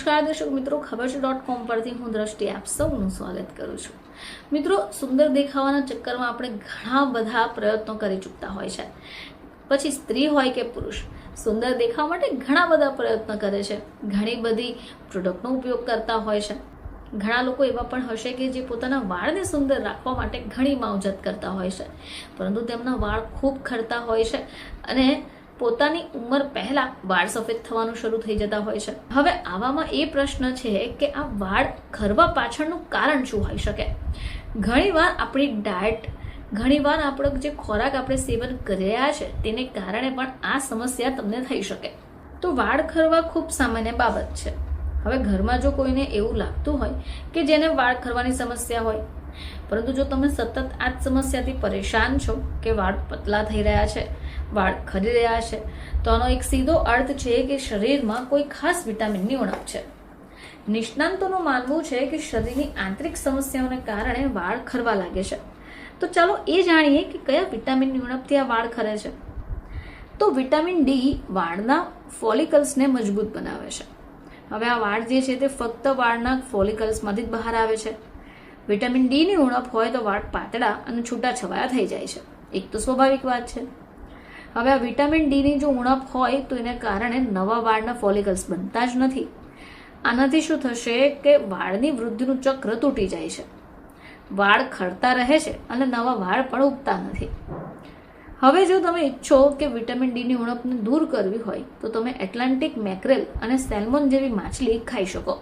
નમસ્કાર, દર્શક મિત્રો, ખબર છે ડોટ કોમ પરથી હું દ્રષ્ટિ આપ સૌનું સ્વાગત કરું છું. મિત્રો, સુંદર દેખાવાના ચક્કરમાં આપણે ઘણા બધા પ્રયત્નો કરી ચૂકતા હોય છે. પછી સ્ત્રી હોય કે પુરુષ, સુંદર દેખાવા માટે ઘણા બધા પ્રયત્નો કરે છે. ઘણી બધી પ્રોડક્ટનો ઉપયોગ કરતા હોય છે. ઘણા લોકો એવા પણ હશે કે જે પોતાના વાળને સુંદર રાખવા માટે ઘણી માવજત કરતા હોય છે. પરંતુ તેમના વાળ ખૂબ ખરતા હોય છે અને પોતાની ઉંમર પહેલા વાળ સફેદ થવાનું શરૂ થઈ જતા હોય છે. હવે આવામાં એ પ્રશ્ન છે કે આ વાળ ખરવા પાછળનું કારણ શું હોઈ શકે? ઘણીવાર આપણી ડાયટ, ઘણીવાર આપણો જે ખોરાક આપણે સેવન કરી રહ્યા છે, તેને કારણે પણ આ સમસ્યા તમને થઈ શકે. તો વાળ ખરવા ખૂબ સામાન્ય બાબત છે. હવે ઘરમાં જો કોઈને એવું લાગતું હોય કે જેને વાળ ખરવાની સમસ્યા હોય પરંતુ જો તમે સતત આ જ સમસ્યાથી પરેશાન છો કે વાળ પતલા થઈ રહ્યા છે, વાળ ખરી રહ્યા છે, તો આનો એક સીધો અર્થ છે કે શરીરમાં કોઈ ખાસ વિટામિનની ઉણપ છે. નિષ્ણાંતોનું માનવું છે કે શરીરની આંતરિક સમસ્યાઓને કારણે વાળ ખરવા લાગે છે. તો ચાલો એ જાણીએ કે કયા વિટામિનની ઉણપથી આ વાળ ખરે છે. તો વિટામિન ડી વાળના ફોલિકલ્સને મજબૂત બનાવે છે. હવે આ વાળ જે છે તે ફક્ત વાળના ફોલિકલ્સમાંથી જ બહાર આવે છે. વિટામિન ડીની ઉણપ હોય તો વાળ પાતળા અને છૂટાછવાયા થઈ જાય છે. એક તો સ્વાભાવિક વાત છે. હવે આ વિટામિન ડીની જો ઉણપ હોય તો એને કારણે નવા વાળના ફોલિકલ્સ બનતા જ નથી. આનાથી શું થશે કે વાળની વૃદ્ધિનું ચક્ર તૂટી જાય છે. વાળ ખરતા રહે છે અને નવા વાળ પણ ઉગતા નથી. હવે જો તમે ઈચ્છો કે વિટામિન ડીની ઉણપને દૂર કરવી હોય તો તમે એટલાન્ટિક મેકરેલ અને સેલ્મોન જેવી માછલી ખાઈ શકો.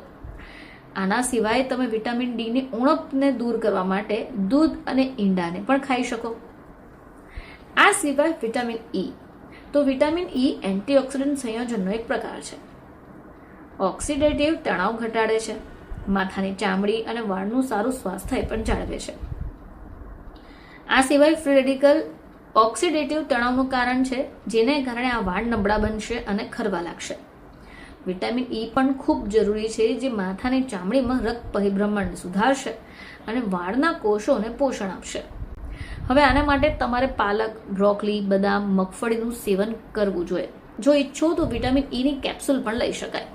આના સિવાય તમે વિટામિન ડીની ઉણપને દૂર કરવા માટે દૂધ અને ઈંડાને પણ ખાઈ શકો. આ સિવાય વિટામિન ઈ તો વિટામિન ઈ એન્ટીઓક્સિડન્ટ સંયોજનનો એક પ્રકાર છે. ઓક્સિડેટિવ તણાવ ઘટાડે છે. માથાની ચામડી અને વાળનું સારું સ્વાસ્થ્ય પણ જાળવે છે. આ સિવાય ફ્રી રેડિકલ ઓક્સિડેટિવ તણાવનું કારણ છે, જેને કારણે આ વાળ નબળા બનશે અને ખરવા લાગશે. વિટામિન ઈ પણ ખૂબ જરૂરી છે જે માથાની ચામડીમાં રક્ત પરિભ્રમણ સુધારશે અને વાળના કોષોને પોષણ આપશે. હવે આના માટે તમારે પાલક, બ્રોકલી, બદામ, મગફળીનું સેવન કરવું જોઈએ. જો ઈચ્છો તો વિટામિન ઈની કેપ્સ્યુલ પણ લઈ શકાય.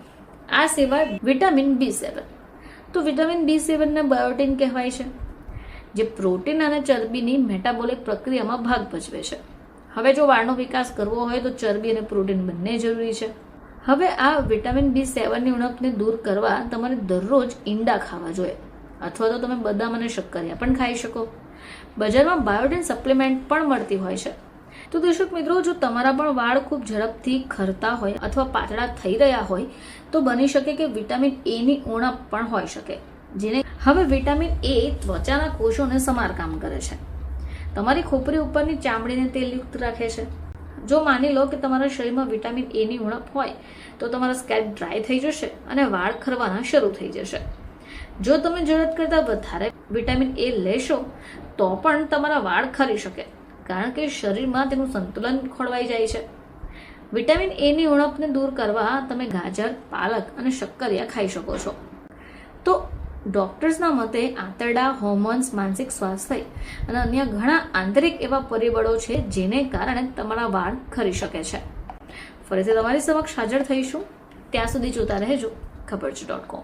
આ સિવાય વિટામિન બી સેવન. તો વિટામિન બી સેવનને બાયોટિન કહેવાય છે, જે પ્રોટીન અને ચરબીની મેટાબોલિક પ્રક્રિયામાં ભાગ ભજવે છે. હવે જો વાળનો વિકાસ કરવો હોય તો ચરબી અને પ્રોટીન બંને જરૂરી છે. હવે આ વિટામિન બી સેવનની ઉણપને દૂર કરવા તમારે દરરોજ ઈંડા ખાવા જોઈએ. અથવા તો તમે બદામ અને શક્કરિયા પણ ખાઈ શકો. બજારમાં બાયોડિન સપ્લિમેન્ટ પણ મળતી હોય છે. તો દર્શક મિત્રો, જો તમારા પણ વાળ ખૂબ ઝડપથી ખરતા હોય અથવા પાતળા થઈ રહ્યા હોય, તો બની શકે કે વિટામિન એની ઉણપ પણ હોઈ શકે, જેને હવે વિટામિન એ ત્વચાના કોષોને સમારકામ કરે છે. તમારી ખોપરી ઉપરની ચામડીને તેલયુક્ત રાખે છે. જો માની લો કે તમારા શરીરમાં વિટામિન એની ઉણપ હોય, તો તમારા સ્કેલ્પ ડ્રાય થઈ જશે અને વાળ ખરવાના શરૂ થઈ જશે. જો તમે જરૂરત કરતાં વધારે વિટામિન એ લેશો, તો પણ તમારા વાળ ખરી શકે, કારણ કે શરીરમાં તેનું સંતુલન ખોળવાઈ જાય છે. વિટામિન એની ઉણપને દૂર કરવા તમે ગાજર, પાલક અને શક્કરિયા ખાઈ શકો છો. તો ડોક્ટર્સના મતે આંતરડા હોર્મોન્સ, માનસિક સ્વાસ્થ્ય અને અન્ય ઘણા આંતરિક એવા પરિબળો છે જેને કારણે તમારા વાળ ખરી શકે છે. ફરીથી તમારી સમક્ષ હાજર થઈશું. ત્યાં સુધી જોતા રહેજો. ખબર છે ડોટ કોમ